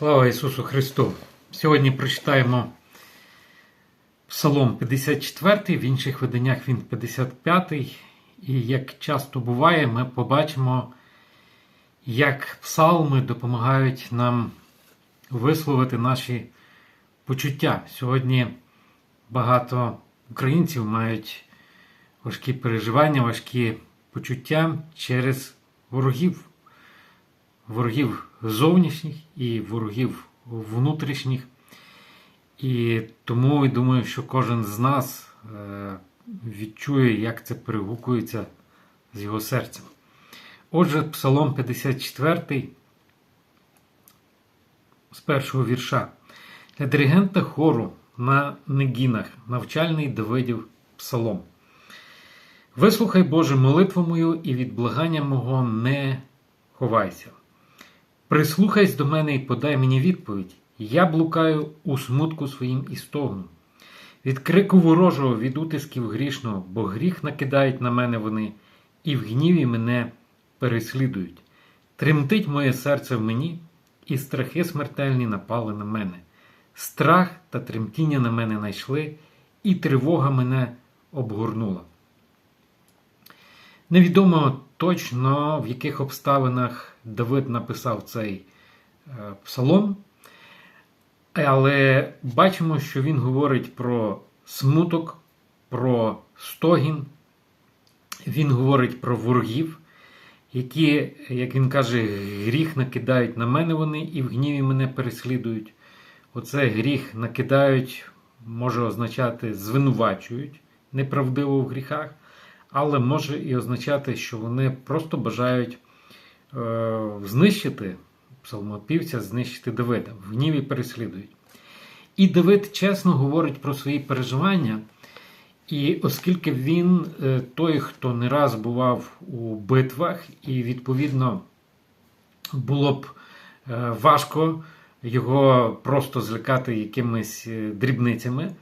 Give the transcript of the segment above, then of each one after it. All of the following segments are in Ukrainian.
Слава Ісусу Христу! Сьогодні прочитаємо Псалом 54, в інших виданнях він 55. І як часто буває, ми побачимо, як псалми допомагають нам висловити наші почуття. Сьогодні багато українців мають важкі переживання, важкі почуття через ворогів ворогів зовнішніх і ворогів внутрішніх. І тому я думаю, що кожен з нас е, відчує, як це перегукується з його серцем. Отже, Псалом 54 з першого вірша. Для диригента хору на негінах навчальний Давидів Псалом. Вислухай, Боже, молитву мою і від благання мого не ховайся. Прислухайся до мене і подай мені відповідь. Я блукаю у смутку своїм і. Від крику ворожого, від утисків грішного, бо гріх накидають на мене вони, і в гніві мене переслідують. Тремтить моє серце в мені, і страхи смертельні напали на мене. Страх та тремтіння на мене найшли, і тривога мене обгорнула. Невідомо точно, в яких обставинах Давид написав цей е, псалом, але бачимо, що він говорить про смуток, про стогін, він говорить про ворогів, які, як він каже, гріх накидають на мене вони і в гніві мене переслідують. Оце гріх накидають, може означати звинувачують неправдиво в гріхах але може і означати, що вони просто бажають знищити псалмопівця, знищити Давида. В гніві переслідують. І Давид чесно говорить про свої переживання. І оскільки він е, той, хто не раз бував у битвах, і, відповідно, було б е, важко його просто злякати якимись е, дрібницями.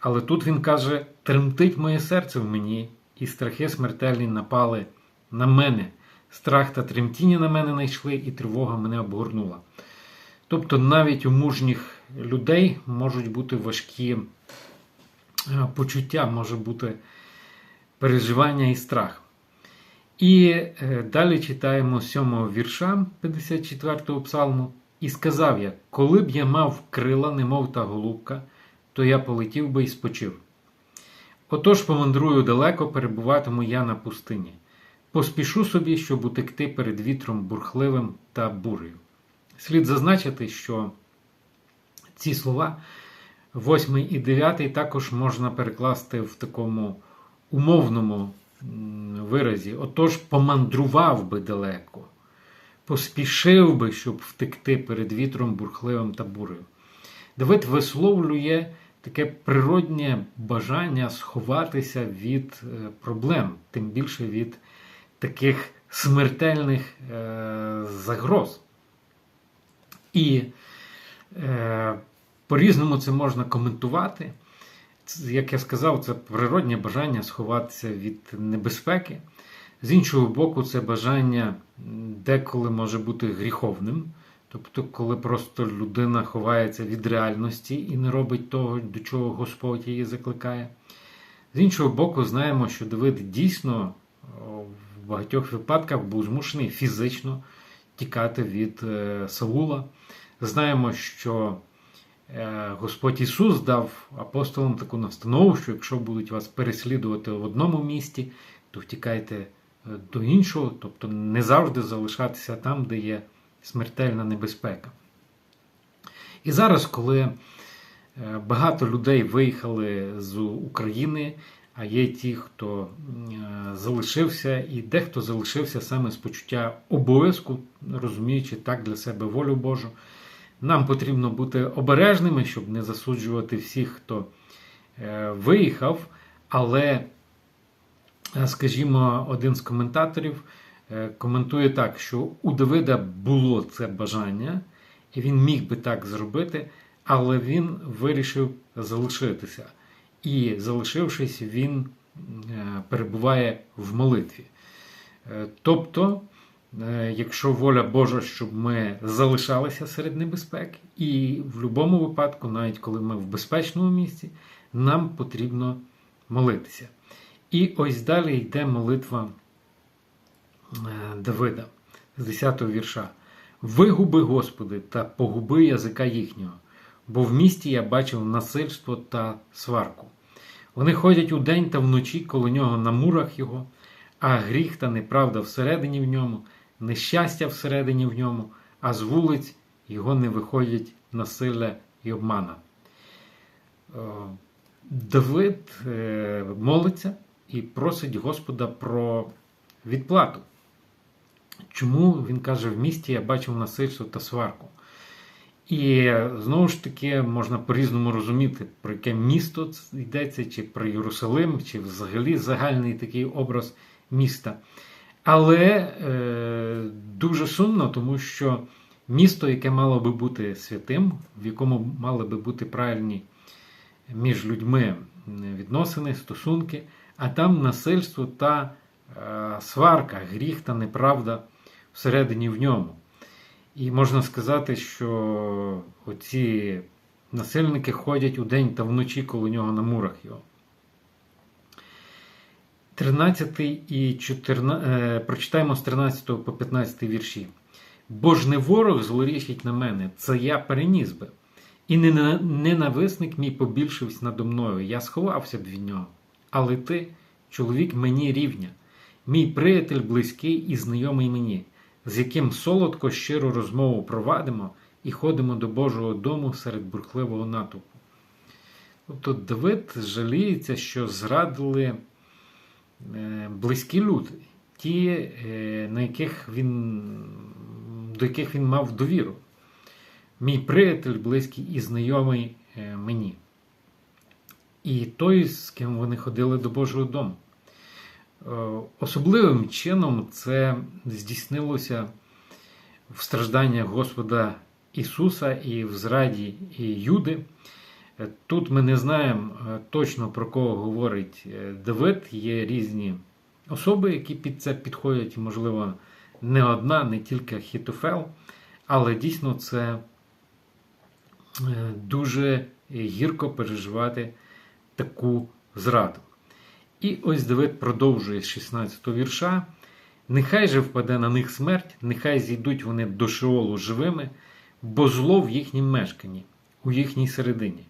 Але тут він каже: тремтить моє серце в мені, і страхи смертельні напали на мене. Страх та тремтіння на мене найшли, і тривога мене обгорнула. Тобто навіть у мужніх людей можуть бути важкі е, почуття, може бути переживання і страх. І е, далі читаємо 7 вірша 54-го псалму. І сказав я: коли б я мав крила, немов та голубка, то я полетів би і спочив. Отож помандрую далеко, перебуватиму я на пустині. Поспішу собі, щоб утекти перед вітром бурхливим та бурею. Слід зазначити, що ці слова, 8 і 9, також можна перекласти в такому умовному виразі. Отож, помандрував би далеко, поспішив би, щоб втекти перед вітром бурхливим та бурею. Давид висловлює таке природнє бажання сховатися від е, проблем, тим більше від таких смертельних е, загроз. І е, по-різному це можна коментувати. Як я сказав, це природнє бажання сховатися від небезпеки. З іншого боку, це бажання деколи може бути гріховним. Тобто, коли просто людина ховається від реальності і не робить того, до чого Господь її закликає. З іншого боку, знаємо, що Давид дійсно в багатьох випадках був змушений фізично тікати від е, Саула. Знаємо, що е, Господь Ісус дав апостолам таку настанову, що якщо будуть вас переслідувати в одному місті, то втікайте е, до іншого, тобто не завжди залишатися там, де є смертельна небезпека. І зараз, коли багато людей виїхали з України, а є ті, хто е, залишився, і дехто залишився саме з почуття обов'язку, розуміючи так для себе волю Божу, нам потрібно бути обережними, щоб не засуджувати всіх, хто е, виїхав. Але, скажімо, один з коментаторів Е, коментує так, що у Давида було це бажання, і він міг би так зробити, але він вирішив залишитися. І, залишившись, він е, перебуває в молитві. Е, тобто е, якщо воля Божа, щоб ми залишалися серед небезпек, і в будь-якому випадку, навіть коли ми в безпечному місці, нам потрібно молитися. І ось далі йде молитва Давида з 10 го вірша. Вигуби, Господи, та погуби язика їхнього, бо в місті я бачив насильство та сварку. Вони ходять удень та вночі коло нього на мурах його, а гріх та неправда всередині в ньому, нещастя всередині в ньому, а з вулиць його не виходять насилля і обмана. Е, Давид е, молиться і просить Господа про відплату. Чому він каже, в місті я бачив насильство та сварку? І знову ж таки можна по-різному розуміти, про яке місто йдеться, чи про Єрусалим, чи взагалі загальний такий образ міста. Але е, дуже сумно, тому що місто, яке мало би бути святим, в якому мали би бути правильні між людьми відносини, стосунки, а там насильство та е, сварка, гріх та неправда всередині в ньому. І можна сказати, що оці насильники ходять у день та вночі коло нього на мурах його. 13 і 14, е, прочитаємо з 13 по 15 вірші. Бо ж не ворог злорішить на мене, це я переніс би. І ненависник мій побільшився надо мною, я сховався б від нього. Але ти, чоловік мені рівня, мій приятель близький і знайомий мені з яким солодко щиру розмову провадимо і ходимо до Божого дому серед бурхливого натовпу. Тобто Давид жаліється, що зрадили е, близькі люди, ті, е, на яких він, до яких він мав довіру. Мій приятель близький і знайомий е, мені. І той, з ким вони ходили до Божого дому. Е, особливим чином це здійснилося в стражданнях Господа Ісуса і в зраді Юди. Е, тут ми не знаємо е, точно про кого говорить Давид. Є різні особи, які під це підходять, можливо, не одна, не тільки Хітофел, але дійсно це дуже гірко переживати таку зраду. І ось Давид продовжує з 16 го вірша. Нехай же впаде на них смерть, нехай зійдуть вони до Шеолу живими, бо зло в їхнім мешканні, у їхній середині.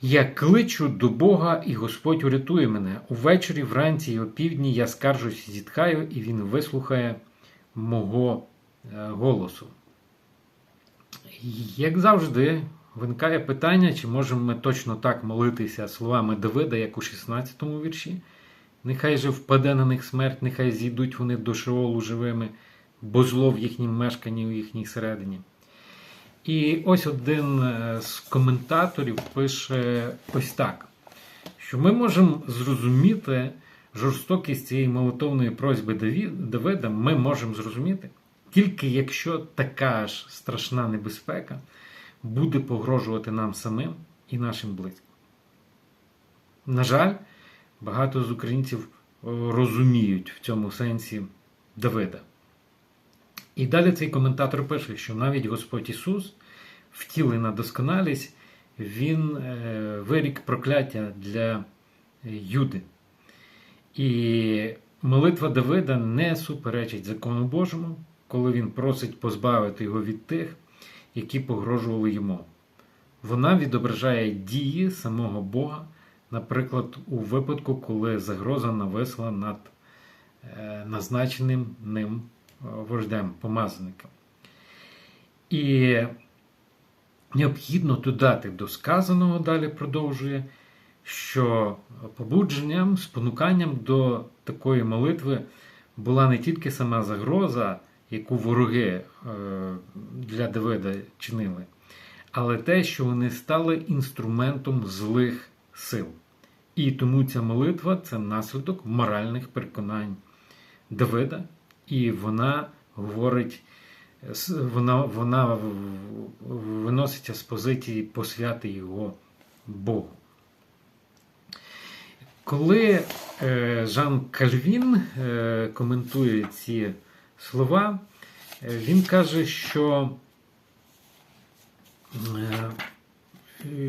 Я кличу до Бога, і Господь урятує мене. Увечері, вранці і опівдні я скаржусь і зітхаю, і Він вислухає мого е, голосу. Як завжди, Виникає питання, чи можемо ми точно так молитися словами Давида, як у 16 му вірші. Нехай же впаде на них смерть, нехай зійдуть вони до Шеолу живими, бо зло в їхнім мешканні, у їхній середині. І ось один е, з коментаторів пише ось так: що ми можемо зрозуміти жорстокість цієї молитовної просьби Давида, ми можемо зрозуміти, тільки якщо така ж страшна небезпека буде погрожувати нам самим і нашим близьким. На жаль, багато з українців е, розуміють в цьому сенсі Давида. І далі цей коментатор пише, що навіть Господь Ісус, втілена досконалість, Він е, вирік прокляття для Юди. І молитва Давида не суперечить закону Божому, коли він просить позбавити його від тих, які погрожували йому. Вона відображає дії самого Бога, наприклад, у випадку, коли загроза нависла над е, назначеним ним е, вождем, помазаником. І необхідно додати до сказаного, далі продовжує, що побудженням, спонуканням до такої молитви була не тільки сама загроза яку вороги е, для Давида чинили, але те, що вони стали інструментом злих сил. І тому ця молитва це наслідок моральних переконань Давида, і вона говорить, вона вона виноситься з позиції посвяти його Богу. коли е, Жан Кальвін е, коментує ці слова, е, він каже, що, е,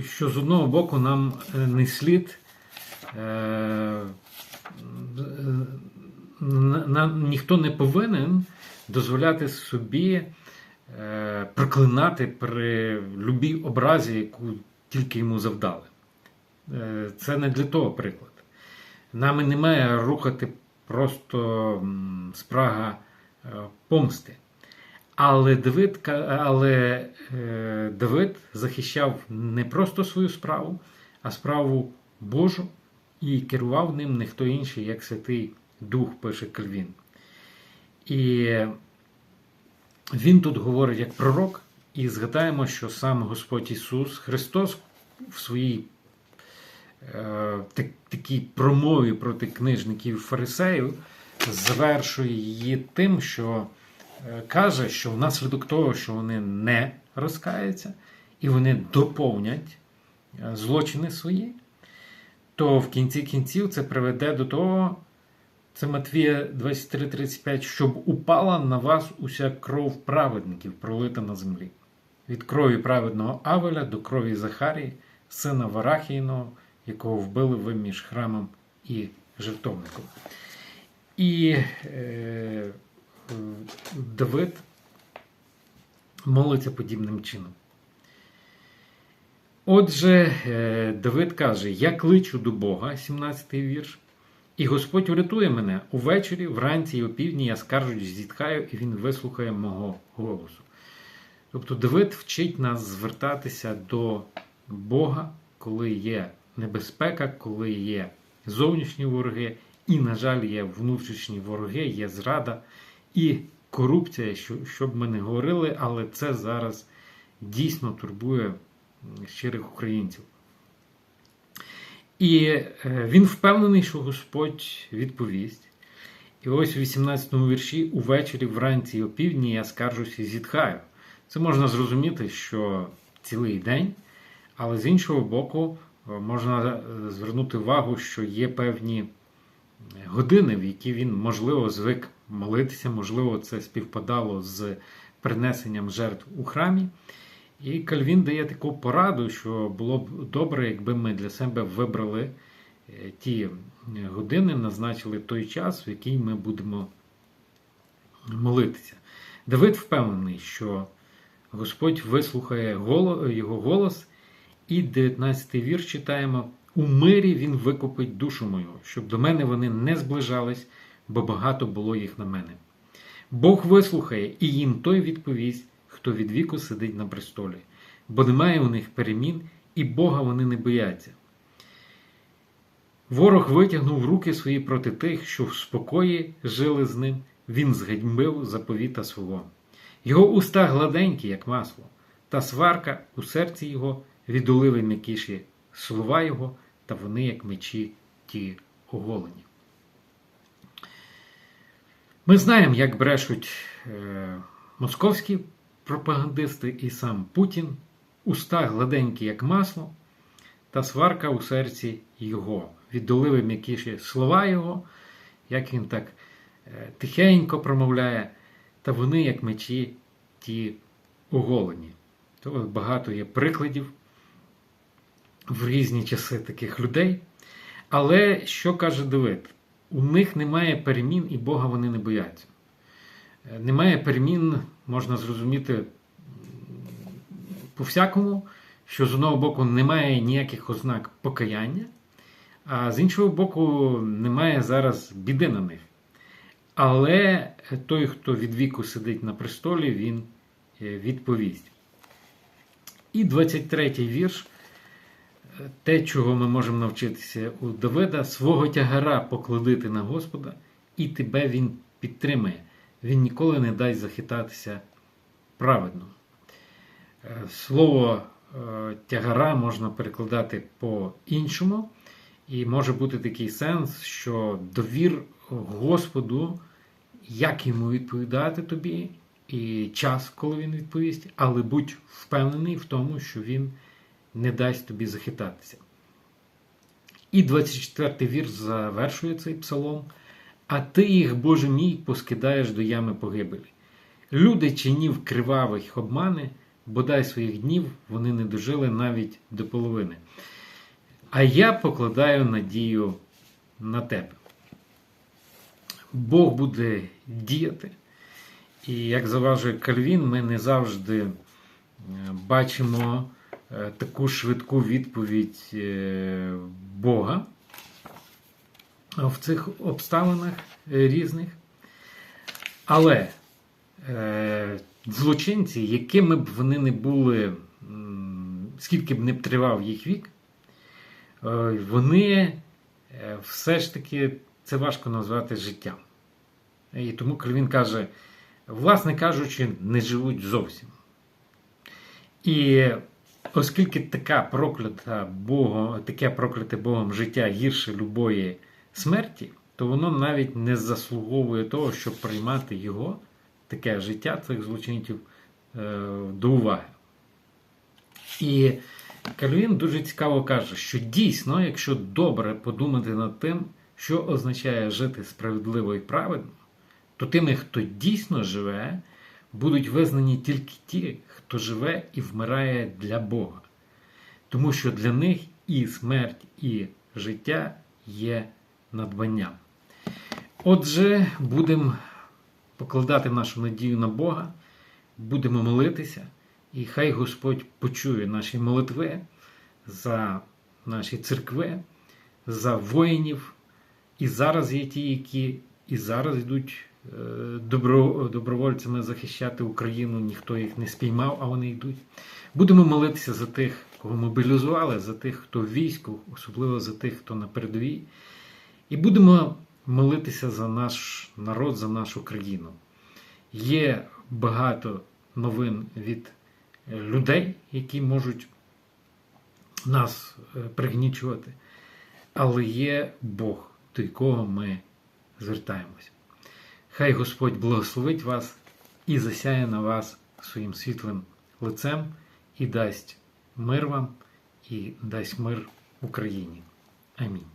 що з одного боку нам е, не слід ніхто не повинен дозволяти собі проклинати при любій образі, яку тільки йому завдали. Це не для того приклад. Нами не має рухати просто спрага помсти. Але Давид, але е, Давид захищав не просто свою справу, а справу Божу і керував ним не хто інший, як Святий Дух, пише Кальвін. І він тут говорить як пророк, і згадаємо, що сам Господь Ісус Христос в своїй е, такій промові проти книжників фарисеїв завершує її тим, що е, каже, що внаслідок того, що вони не розкаються і вони доповнять е, злочини свої, то в кінці кінців це приведе до того, це Матвія 23:35, щоб упала на вас уся кров праведників, пролита на землі. Від крові праведного Авеля до крові Захарії, сина Варахійного, якого вбили ви між храмом і жертовником. І е, Давид молиться подібним чином. Отже, е, Давид каже: Я кличу до Бога, 17-й вірш, і Господь врятує мене увечері, вранці і опівдні я скаржусь, зітхаю, і він вислухає мого голосу. Тобто Давид вчить нас звертатися до Бога, коли є небезпека, коли є зовнішні вороги, і, на жаль, є внутрішні вороги, є зрада і корупція, що, що ми не говорили, але це зараз дійсно турбує щирих українців. І е, він впевнений, що Господь відповість. І ось у 18 вірші увечері, вранці і опівдні я скаржуся і зітхаю. Це можна зрозуміти, що цілий день, але з іншого боку, е, можна е, звернути увагу, що є певні години, в які він, можливо, звик молитися, можливо, це співпадало з принесенням жертв у храмі. І Кальвін дає таку пораду, що було б добре, якби ми для себе вибрали е, ті години, назначили той час, в який ми будемо молитися. Давид впевнений, що Господь вислухає його голос, і 19 вірш читаємо: У мирі він викупить душу мою, щоб до мене вони не зближались, бо багато було їх на мене. Бог вислухає, і їм той відповість, хто від віку сидить на престолі, бо немає у них перемін, і Бога вони не бояться. Ворог витягнув руки свої проти тих, що в спокої жили з ним, він зганьбив заповіта свого. Його уста гладенькі, як масло, та сварка у серці його від оливи м'якіші слова його, та вони, як мечі, ті оголені. Ми знаємо, як брешуть е, московські пропагандисти і сам Путін, уста гладенькі, як масло, та сварка у серці його. Відоливи м'якіші слова його, як він так е, тихенько промовляє, та вони, як мечі, ті оголені. То багато є прикладів в різні часи таких людей. Але що каже Давид? У них немає перемін і Бога вони не бояться. Е, Немає перемін, можна зрозуміти по-всякому, що з одного боку немає ніяких ознак покаяння, а з іншого боку, немає зараз біди на них. Але той, хто від віку сидить на престолі, він е, відповість. І 23-й вірш. Те, чого ми можемо навчитися у Давида, свого тягара покладити на Господа, і тебе він підтримає. Він ніколи не дасть захитатися праведно. Е, Слово е, тягара можна перекладати по-іншому, і може бути такий сенс, що довір Господу, як йому відповідати тобі, і час, коли він відповість, але будь впевнений в тому, що він дасть тобі захитатися. І 24 й вірш завершує цей псалом. А ти їх, Боже мій, поскидаєш до ями погибелі. Люди чинів кривавих обмани, бодай своїх днів вони не дожили навіть до половини. А я покладаю надію на тебе. Бог буде діяти. І як заважує Кальвін, ми не завжди е, бачимо таку швидку відповідь е, Бога в цих обставинах е, різних. Але е, злочинці, якими б вони не були, скільки б не тривав їх вік, е, вони е, все ж таки це важко назвати життям. І тому Кальвін каже, власне кажучи, не живуть зовсім. І оскільки така проклята Богом, таке прокляте Богом життя гірше любої смерті, то воно навіть не заслуговує того, щоб приймати його, таке життя цих злочинців е, до уваги. І Кальвін дуже цікаво каже, що дійсно, якщо добре подумати над тим, що означає жити справедливо і праведно, то тими, хто дійсно живе, будуть визнані тільки ті, хто живе і вмирає для Бога. Тому що для них і смерть, і життя є надбанням. Отже, будемо покладати нашу надію на Бога, будемо молитися, і хай Господь почує наші молитви за наші церкви, за воїнів. І зараз є ті, які і зараз йдуть добро, добровольцями захищати Україну, ніхто їх не спіймав, а вони йдуть. Будемо молитися за тих, кого мобілізували, за тих, хто в війську, особливо за тих, хто на передовій. І будемо молитися за наш народ, за нашу країну. Є багато новин від е, людей, які можуть нас е, пригнічувати, але є Бог, до якого ми звертаємося. Хай Господь благословить вас і засяє на вас своїм світлим лицем і дасть мир вам і дасть мир Україні. Амінь.